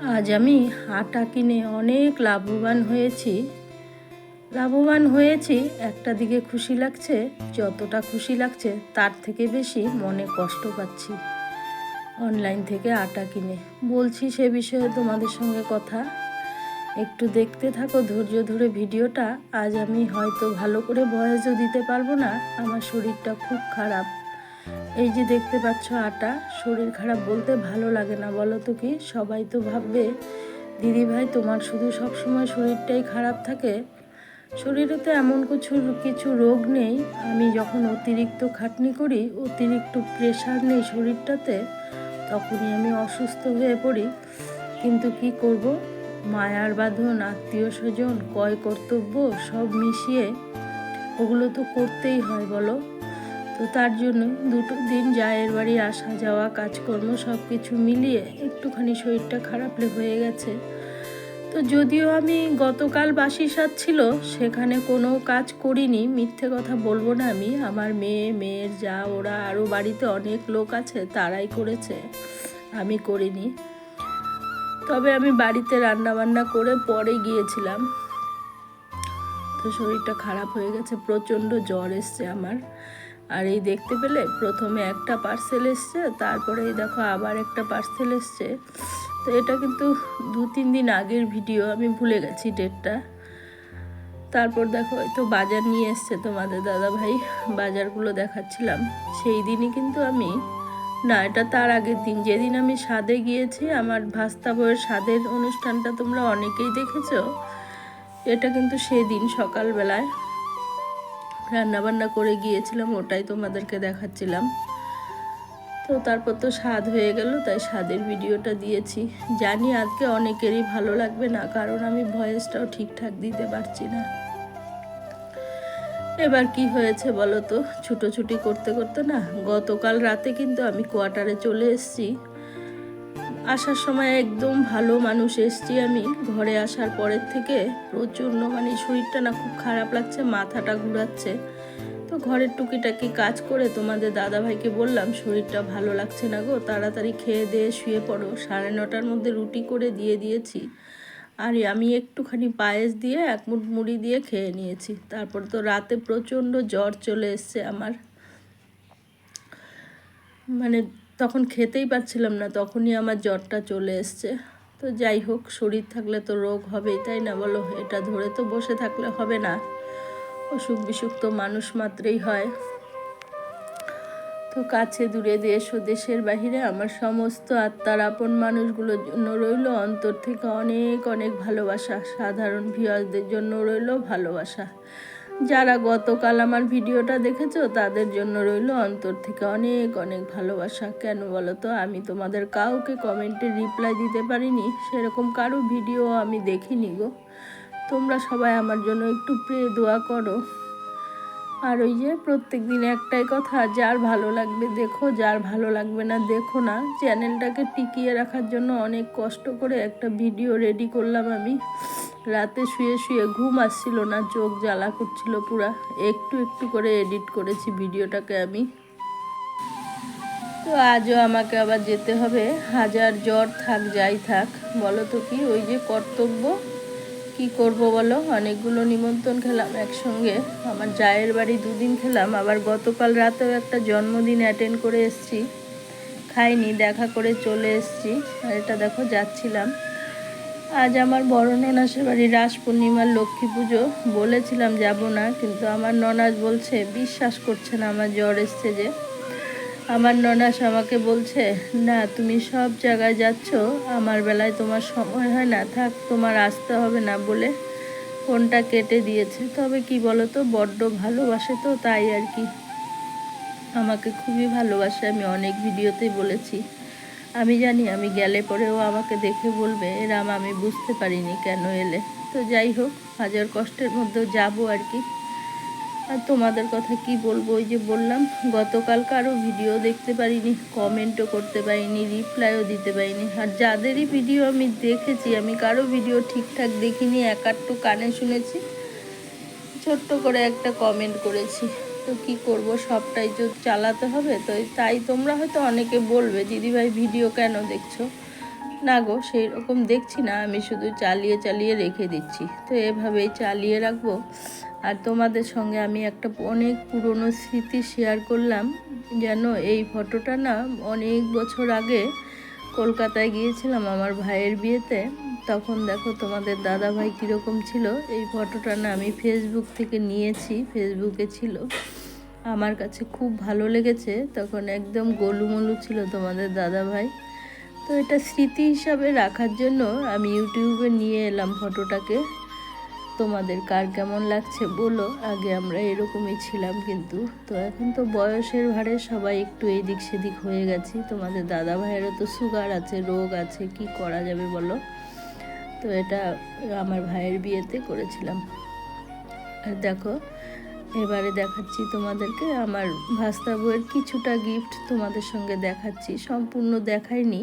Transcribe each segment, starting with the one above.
আজ আমি আটা কিনে অনেক লাভবান হয়েছি। লাভবান হয়েছি, একটা দিকে খুশি লাগছে, যতটা খুশি লাগছে তার থেকে বেশি মনে কষ্ট পাচ্ছি। অনলাইন থেকে আটা কিনে। বলছি সে বিষয়ে তোমাদের সঙ্গে কথা। একটু দেখতে থাকো, ধৈর্য ধরে ভিডিওটা। আজ আমি হয়তো ভালো করে বয়সও দিতে পারব না, আমার শরীরটা খুব খারাপ। এই যে দেখতে পাচ্ছ আটা, শরীর খারাপ বলতে ভালো লাগে না, বলো তো কি? সবাই তো ভাববে, দিদি ভাই, তোমার শুধু সব সময় শরীরটাই খারাপ থাকে? শরীরে তো এমন কিছু কিছু রোগ নেই। আমি যখন অতিরিক্ত খাটনি করি, অতিরিক্ত প্রেশার নেই শরীরটাতে, তখনই আমি অসুস্থ হয়ে পড়ি। কিন্তু কি করব? মায়ার বাঁধন, আত্মীয় স্বজন, কয় কর্তব্য, সব মিশিয়ে, ওগুলো তো করতেই হয়, বলো। তো তার জন্য দুটো দিন জায়ের বাড়ি আসা যাওয়া কাজকর্ম সব কিছু মিলিয়ে একটুখানি শরীরটা খারাপ হয়ে গেছে। তো যদিও আমি গতকাল বাসি সাত ছিল, সেখানে কোনো কাজ করিনি, মিথ্যে কথা বলব না আমি। আমার মেয়ে, মেয়ের যা, ওরা আরও বাড়িতে অনেক লোক আছে, তারাই করেছে। আমি করিনি। তবে আমি বাড়িতে রান্না বান্না করে পরে গিয়েছিলাম। তো শরীরটা খারাপ হয়ে গেছে, প্রচণ্ড জ্বর এসছে আমার। আর এই দেখতে পেলে প্রথমে একটা পার্সেল এসছে, তারপরে এই দেখো আবার একটা পার্সেল এসছে। তো এটা কিন্তু দু তিন দিন আগের ভিডিও আমি ভুলে গেছি ডেটটা তারপর দেখো তো বাজার নিয়ে এসছে তোমাদের দাদা ভাই বাজারগুলো দেখাচ্ছিলাম। সেই দিনই কিন্তু আমি, না, এটা তার আগের দিন। যেদিন আমি স্বাদে গিয়েছি, আমার ভাস্তা বইয়ের স্বাদের অনুষ্ঠানটা তোমরা অনেকেই দেখেছ। এটা কিন্তু সেদিন সকালবেলায়। রান্নাবান্না করে গিয়েছিলাম, ওটাই তোমাদেরকে দেখাচ্ছিলাম। তো তারপর তো স্বাদ হয়ে গেল, তাই স্বাদের ভিডিওটা দিয়েছি। জানি আজকে অনেকেরই ভালো লাগবে না, কারণ আমি ভয়েসটাও ঠিকঠাক দিতে পারছি না। এবার কি হয়েছে বলো তো? ছুটোছুটি করতে করতে না, গতকাল রাতে কিন্তু আমি কোয়ার্টারে চলে এসেছি। আসার সময় একদম ভালো মানুষ এসছি আমি। ঘরে আসার পরের থেকে প্রচণ্ড মানে শরীরটা না খুব খারাপ লাগছে, মাথাটা ঘুরাচ্ছে। তো ঘরের টুকিটাকি কাজ করে তোমাদের দাদাভাইকে বললাম, শরীরটা ভালো লাগছে না গো, তাড়াতাড়ি খেয়ে দিয়ে শুয়ে পড়ো। সাড়ে নটার মধ্যে রুটি করে দিয়ে দিয়েছি। আর আমি একটুখানি পায়েস দিয়ে এক মুঠ মুড়ি দিয়ে খেয়ে নিয়েছি। তারপর তো রাতে প্রচণ্ড জ্বর চলে এসছে আমার। মানে তখন খেতেই পারছিলাম না, তখনই আমার জ্বরটা চলে এসছে। তো যাই হোক, শরীর থাকলে তো রোগ হবেই, তাই না বলো? এটা ধরে তো বসে থাকলে হবে না। অসুখ বিসুখ তো মানুষ মাত্রেই হয়। তো কাছে দূরে দেশ ও দেশের বাহিরে আমার সমস্ত আত্মার আপন মানুষগুলোর জন্য রইল অন্তর থেকে অনেক অনেক ভালোবাসা। সাধারণ ভিউয়ারদের জন্য রইল ভালোবাসা। যারা গতকাল আমার ভিডিওটা দেখেছ, তাদের জন্য রইল অন্তর থেকে অনেক অনেক ভালোবাসা। কেন বলো তো? আমি তোমাদের কাউকে কমেন্টে রিপ্লাই দিতে পারিনি, সেরকম কারও ভিডিও আমি দেখিনি গো। তোমরা সবাই আমার জন্য একটু প্রে দোয়া করো। আর ওই যে প্রত্যেক দিন একটাই কথা, যার ভালো লাগবে দেখো, যার ভালো লাগবে না দেখো না। চ্যানেলটাকে টিকিয়ে রাখার জন্য অনেক কষ্ট করে একটা ভিডিও রেডি করলাম আমি। রাতে শুয়ে শুয়ে ঘুম আসছিল না, চোখ জ্বালা করছিল পুরা। একটু একটু করে এডিট করেছি ভিডিওটাকে আমি। তো আজও আমাকে আবার যেতে হবে। হাজার জ্বর থাক, যাই থাক। বলো তো কি, ওই যে কর্তব্য? কি করব বলো? অনেকগুলো নিমন্ত্রণ খেলাম একসঙ্গে। আমার জায়ের বাড়ি দুদিন খেলাম, আবার গতকাল রাতেও একটা জন্মদিন অ্যাটেন্ড করে এসছি। খাইনি, দেখা করে চলে এসছি। আর এটা দেখো, যাচ্ছিলাম। আজ আমার বড় ননাসের বাড়ি রাস পূর্ণিমার লক্ষ্মী পুজো। বলেছিলাম যাব না, কিন্তু আমার ননাস বলছে, বিশ্বাস করছে না, আমার জ্বর এসছে যে। আমার ননাস আমাকে বলছে, না, তুমি সব জায়গায় যাচ্ছ, আমার বেলায় তোমার সময় হয় না, থাক, তোমার আসতে হবে না বলে ফোনটা কেটে দিয়েছে। তবে কি বলো তো বড্ড ভালোবাসে তো, তাই আর কি। আমাকে খুবই ভালোবাসে, আমি অনেক ভিডিওতেই বলেছি। আমি জানি, আমি গেলে পরেও আমাকে দেখে বলবে, এরাম, আমি বুঝতে পারিনি কেন এলে। তো যাই হোক, হাজার কষ্টের মধ্যেও যাব আর কি। আর তোমাদের কথা কি বলব? ওই যে বললাম, গতকাল কারও ভিডিও দেখতে পারিনি কমেন্টও করতে পারিনি রিপ্লাইও দিতে পারিনি। আর যাদেরই ভিডিও আমি দেখেছি, আমি কারও ভিডিও ঠিকঠাক দেখিনি, এক আটটু কানে শুনেছি, ছোট্ট করে একটা কমেন্ট করেছি। তো কি করব, সবটাই তো চালাতে হবে, তো তাই তোমরা হয়তো অনেকে বলবে, দিদিভাই, ভিডিও কেন দেখছ? না গো সেই রকম দেখছি না। আমি শুধু চালিয়ে চালিয়ে রেখে দিচ্ছি। তো এভাবেই চালিয়ে রাখব। আর তোমাদের সঙ্গে আমি একটা অনেক পুরনো স্মৃতি শেয়ার করলাম। যেন এই ফটোটা না অনেক বছর আগে কলকাতায় গিয়েছিলাম আমার ভাইয়ের বিয়েতে। তখন দেখো তোমাদের দাদা ভাই কীরকম ছিল। এই ফটোটা না আমি ফেসবুক থেকে নিয়েছি। ফেসবুকে ছিল। আমার কাছে খুব ভালো লেগেছে। তখন একদম গোলুমলু ছিল তোমাদের দাদা ভাই তো এটা স্মৃতি হিসাবে রাখার জন্য আমি ইউটিউবে নিয়ে এলাম ফটোটাকে। তোমাদের কার কেমন লাগছে বলো? আগে আমরা এরকমই ছিলাম কিন্তু। তো এখন তো বয়সের ভারে সবাই একটু এদিক সেদিক হয়ে গেছি। তোমাদের দাদা ভাইয়েরও তো সুগার আছে, রোগ আছে, কি করা যাবে বলো? তো এটা আমার ভাইয়ের বিয়েতে করেছিলাম। আর দেখো, এবারে দেখাচ্ছি তোমাদেরকে। আমার ভাস্তা বইয়ের কিছুটা গিফট তোমাদের সঙ্গে দেখাচ্ছি। সম্পূর্ণ দেখাইনি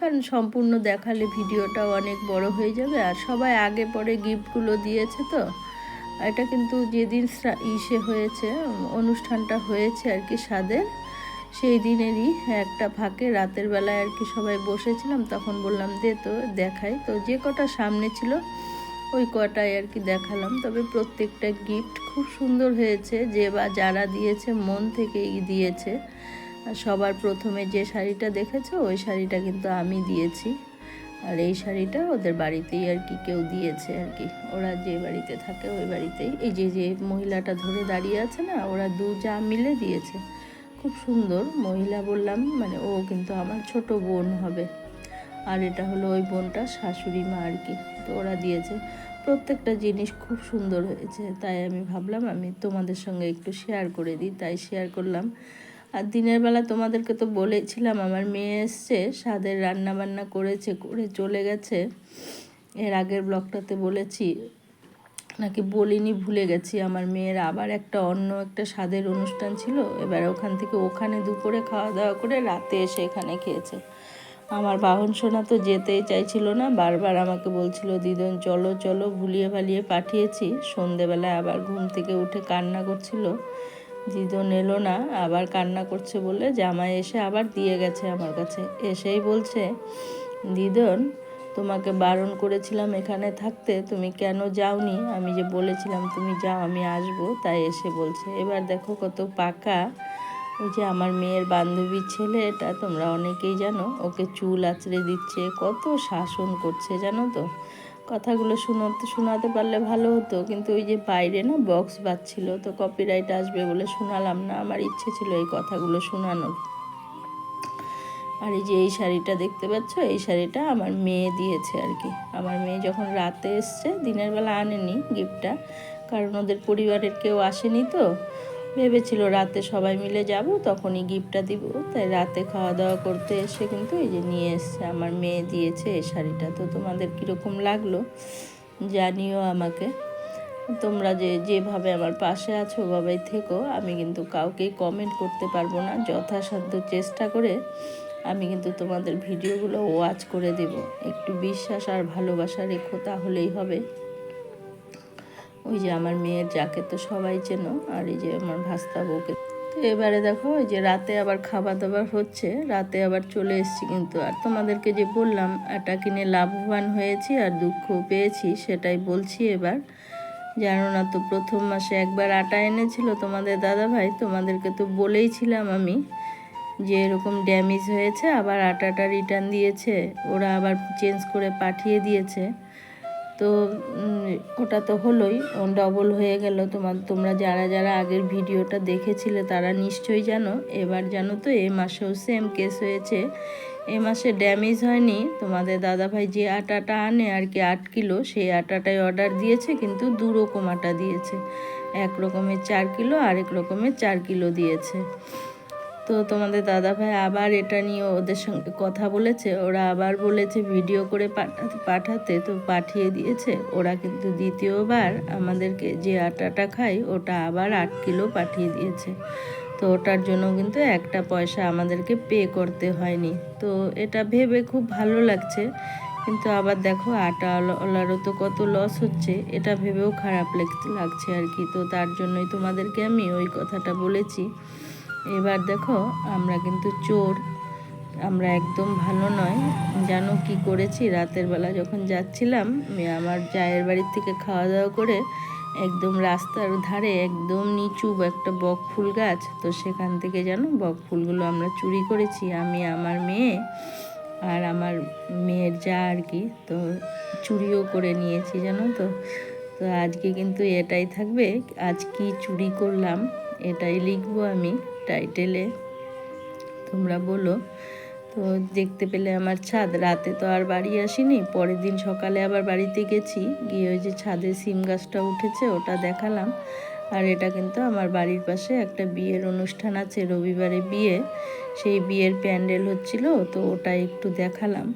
কারণ সম্পূর্ণ দেখালে ভিডিওটাও অনেক বড় হয়ে যাবে। আর সবাই আগে পরে গিফটগুলো দিয়েছে তো। এটা কিন্তু যেদিন ইসে হয়েছে, অনুষ্ঠানটা হয়েছে আর কি স্বাদের, সেই দিনেরই একটা ফাঁকে রাতের বেলায় আর কি সবাই বসেছিলাম, তখন বললাম, দে তো, দেখাই। তো যে কটা সামনে ছিল, ওই কটাই আর কি দেখালাম। তবে প্রত্যেকটা গিফট খুব সুন্দর হয়েছে। যে বা যারা দিয়েছে, মন থেকেই দিয়েছে। সবার প্রথমে যে শাড়িটা দেখেছ, ওই শাড়িটা কিন্তু আমি দিয়েছি। আর এই শাড়িটা ওদের বাড়িতেই আর কি কেউ দিয়েছে আর কি। ওরা যে বাড়িতে থাকে, ওই বাড়িতেই। এই যে যে মহিলাটা ধরে দাঁড়িয়ে আছে না, ওরা দু যা মিলে দিয়েছে। খুব সুন্দর মহিলা বললাম মানে ও কিন্তু আমার ছোট বোন হবে। আর এটা হলো ওই বোনটা শাশুড়ি মা আর কি। তো ওরা দিয়েছে। প্রত্যেকটা জিনিস খুব সুন্দর হয়েছে। তাই আমি ভাবলাম, আমি তোমাদের সঙ্গে একটু শেয়ার করে দিই। তাই শেয়ার করলাম। আর দিনের বেলা তোমাদেরকে তো বলেছিলাম, আমার মেয়ে এসছে, স্বাদের রান্না বান্না করেছে, করে চলে গেছে। এর আগের ব্লগটাতে বলেছি, নাকি বলিনি, ভুলে গেছি। আমার মেয়ের আবার একটা অন্য একটা স্বাদের অনুষ্ঠান ছিল, এবার ওখান থেকে ওখানে দুপুরে খাওয়া দাওয়া করে রাতে এসে এখানে খেয়েছে। আমার বাহন সোনা তো যেতেই চাইছিল না, বারবার আমাকে বলছিল, দিদন, চলো চলো ভুলিয়ে ভালিয়ে পাঠিয়েছি। সন্ধেবেলায় আবার ঘুম থেকে উঠে কান্না করছিল। দিদন এলো না, আবার কান্না করছে বলে জামাই এসে আবার দিয়ে গেছে আমার কাছে। এসেই বলছে দিদন তোমাকে বারণ করেছিলাম এখানে থাকতে, তুমি কেন যাওনি? আমি যে বলেছিলাম তুমি যাও, আমি আসব। তাই এসে বলছে। এবার দেখো কত পাকা। ওই যে আমার মেয়ের বান্ধবীর ছেলে, এটা তোমরা অনেকেই জানো, ওকে চুল আঁচড়ে দিচ্ছে, কত শাসন করছে, জানো তো? কথাগুলো শোনাতে শোনাতে পারলে ভালো হতো। কিন্তু ওই যে বাইরে না বক্স বাজছিল, তো কপিরাইট আসবে বলে শোনালাম না। আমার ইচ্ছে ছিল এই কথাগুলো শোনানোর। আর এই যে এই শাড়িটা দেখতে পাচ্ছ? এই শাড়িটা আমার মেয়ে দিয়েছে আর কি। আমার মেয়ে যখন রাতে এসছে, দিনের বেলা আনেনি গিফটটা কারণ ওদের পরিবারের কেউ আসেনি তো। ভেবেছিল রাতে সবাই মিলে যাব, তখনই গিফটটা দিব। তাই রাতে খাওয়া দাওয়া করতে এসে কিন্তু এই যে নিয়ে এসছে, আমার মেয়ে দিয়েছে এই শাড়িটা। তো তোমাদের কীরকম লাগল জানিও আমাকে। তোমরা যে, যেভাবে আমার পাশে আছো, ওভাবেই থেকো। আমি কিন্তু কাউকেই কমেন্ট করতে পারব না। যথাসাধ্য চেষ্টা করে আমি কিন্তু তোমাদের ভিডিওগুলো ওয়াচ করে দেব। একটু বিশ্বাস আর ভালোবাসা রেখো, তাহলেই হবে। ওই যে আমার মেয়ের যাকে তো সবাই চেনো, আর এই যে আমার ভাস্তা বউকে। তো এবারে দেখো, ওই যে রাতে আবার খাবার দাবার হচ্ছে, রাতে আবার চলে এসেছি কিন্তু, আর তোমাদেরকে যে বললাম এটা কিনে লাভবান হয়েছি আর দুঃখ পেয়েছি, সেটাই বলছি এবার। জানো না তো, প্রথম মাসে একবার আটা এনেছিল তোমাদের দাদা ভাই তোমাদেরকে তো বলেইছিলাম আমি যে এরকম ড্যামেজ হয়েছে, আবার আটাটা রিটার্ন দিয়েছে, ওরা আবার চেঞ্জ করে পাঠিয়ে দিয়েছে। তো ওটা তো হলোই। ডবল হয়ে গেল তোমার, তোমরা যারা যারা আগের ভিডিওটা দেখেছিলে তারা নিশ্চয়ই জানো। এবার জানো তো, এ মাসেও সেম কেস হয়েছে। এ মাসে ড্যামেজ হয়নি। তোমাদের দাদাভাই যে আটাটা আনে আর কি আট কিলো, সেই আটাটাই অর্ডার দিয়েছে, কিন্তু দু রকম আটা দিয়েছে। এক রকমের চার কিলো, আরেক রকমের চার কিলো দিয়েছে। তো তোমাদের দাদাভাই আবার এটা নিয়ে ওদের সঙ্গে কথা বলেছে, ওরা আবার বলেছে ভিডিও করে পাঠাতে পাঠাতে তো পাঠিয়ে দিয়েছে। ওরা কিন্তু দ্বিতীয়বার আমাদেরকে যে আটাটা খাই ওটা আবার আট কিলো পাঠিয়ে দিয়েছে। তো ওটার জন্য কিন্তু একটা পয়সা আমাদেরকে পে করতে হয়নি। তো এটা ভেবে খুব ভালো লাগছে, কিন্তু আবার দেখো আটাওয়ালারও তো কত লস হচ্ছে, এটা ভেবেও খারাপ লাগছে আর কি। তো তার জন্যই তোমাদেরকে আমি ওই কথাটা বলেছি। এবার দেখো, আমরা কিন্তু চোর। আমরা একদম ভালো নয়। জানো কি করেছি? রাতের বেলা যখন যাচ্ছিলাম আমার জায়ের বাড়ির থেকে খাওয়া দাওয়া করে একদম রাস্তার ধারে একদম নিচু একটা বক ফুল গাছ, তো সেখান থেকে জানো, বক ফুলগুলো আমরা চুরি করেছি, আমি, আমার মেয়ে আর আমার মেয়ের যা আর কি, তো চুরিও করে নিয়েছি, জানো তো। তো আজকে কিন্তু এটাই থাকবে, আজ কি চুরি করলাম, এটাই লিখব আমি। টাইটেলে। তোমরা বলো। তো দেখতে পেলে আমার ছাদ। রাতে তো আর বাড়ি আসিনি। পরের দিন সকালে আবার বাড়িতে গেছি। গিয়ে ওই যে ছাদে সিম গাছটা উঠেছে, ওটা দেখালাম। আর এটা কিন্তু আমার বাড়ির পাশে একটা বিয়ের অনুষ্ঠান আছে, রবিবারে বিয়ে। সেই বিয়ের প্যান্ডেল হচ্ছিল, তো ওটা একটু দেখালাম।